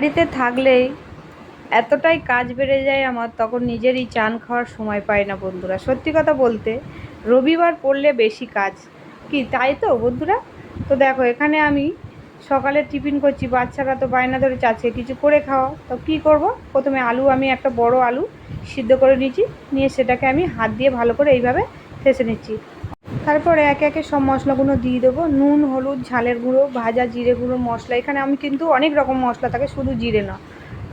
বাড়িতে থাকলেই এতটাই কাজ বেড়ে যায় আমার, তখন নিজেরই চান খাওয়ার সময় পাই না বন্ধুরা। সত্যি কথা বলতে, রবিবার পড়লে বেশি কাজ। কি, তাই তো বন্ধুরা? তো দেখো, এখানে আমি সকালে টিফিন করছি, বাচ্চারা তো বায়না ধরে চাচ্ছে, কিছু করে খাওয়া তো কী করব? প্রথমে আলু, আমি একটা বড় আলু সিদ্ধ করে নিয়েছি, নিয়ে সেটাকে আমি হাত দিয়ে ভালো করে এইভাবে থেসে নিচ্ছি। তারপরে একে একে সব মশলাগুলো দিয়ে দেবো। নুন, হলুদ, ঝালের গুঁড়ো, ভাজা, জিরে গুঁড়ো, মশলা। এখানে আমি কিন্তু অনেক রকম মশলা থাকে, শুধু জিরে না।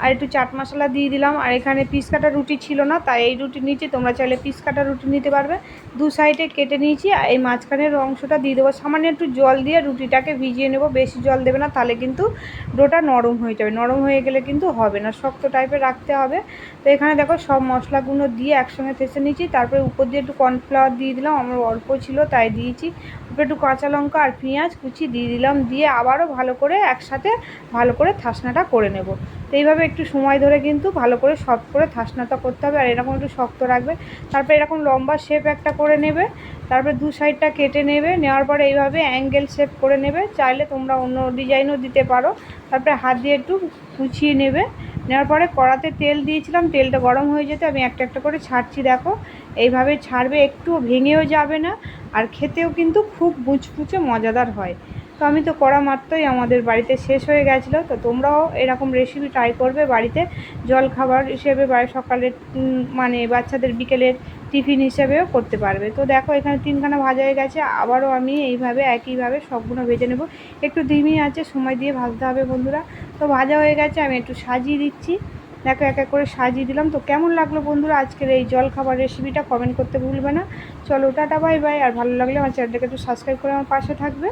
আর একটু চাট মশলা দিয়ে দিলাম। আর এখানে পিস কাটা রুটি ছিল না, তাই এই রুটি নিয়েছি। তোমরা চাইলে পিস কাটা রুটি নিতে পারবে। দু সাইডে কেটে নিয়েছি আর এই মাঝখানের অংশটা দিয়ে দেবো। সামান্য একটু জল দিয়ে রুটিটাকে ভিজিয়ে নেব। বেশি জল দেবে না, তাহলে কিন্তু ডোটা নরম হয়ে যাবে। নরম হয়ে গেলে কিন্তু হবে না, শক্ত টাইপের রাখতে হবে। তো এখানে দেখো সব মশলাগুলো দিয়ে একসঙ্গে থেসে নিয়েছি। তারপরে উপর দিয়ে একটু কর্নফ্লাওয়ার দিয়ে দিলাম। আমার অল্প ছিল, তাই দিয়েছি। একটু কাঁচা লঙ্কা আর পেঁয়াজ কুচি দিয়ে দিলাম, দিয়ে আবারও ভালো করে একসাথে ভালো করে থাসনাটা করে নেব। তো এইভাবে একটু সময় ধরে কিন্তু ভালো করে সফট করে থাসনাটা করতে হবে, আর এরকম একটু শক্ত রাখবে। তারপরে এরকম লম্বা শেপ একটা করে নেবে, তারপরে দু সাইডটা কেটে নেবে, নেওয়ার পরে এইভাবে অ্যাঙ্গেল শেপ করে নেবে। চাইলে তোমরা অন্য ডিজাইনও দিতে পারো। তারপরে হাত দিয়ে একটু কুচিয়ে নেবে। নেওয়ার পরে কড়াতে তেল দিয়েছিলাম, তেলটা গরম হয়ে যেতে আমি একটা একটা করে ছাড়ছি, দেখো। এইভাবে ছাড়বে, একটু ভেঙেও যাবে না। আর খেতেও কিন্তু খুব মুচমুচে মজাদার হয়। তো আমি তো করা মাত্রই আমাদের বাড়িতে শেষ হয়ে গেছিল। তো তোমরাও এরকম রেসিপি ট্রাই করবে বাড়িতে। জল খাবার হিসেবে বা সকালের মানে বাচ্চাদের বিকেলের টিফিন হিসেবেও করতে পারবে। তো দেখো, এখানে তিনখানা ভাজা হয়ে গেছে। আবারও আমি এইভাবে, একইভাবে সবগুলো ভেজে নেব। একটু ধিমি আছে, সময় দিয়ে ভাজতে হবে বন্ধুরা। তো ভাজা হয়ে গেছে, আমি একটু সাজিয়ে দিচ্ছি। দেখো এক এক করে সাজিয়ে দিলাম। তো কেমন লাগল বন্ধুরা আজকের এই জল খাবার রেসিপিটা কমেন্ট করতে ভুলবে না। চলো টাটা বাই বাই আর ভালো লাগলে আমার চ্যানেলটাকে একটু সাবস্ক্রাইব করে আমার পাশে থাকবে।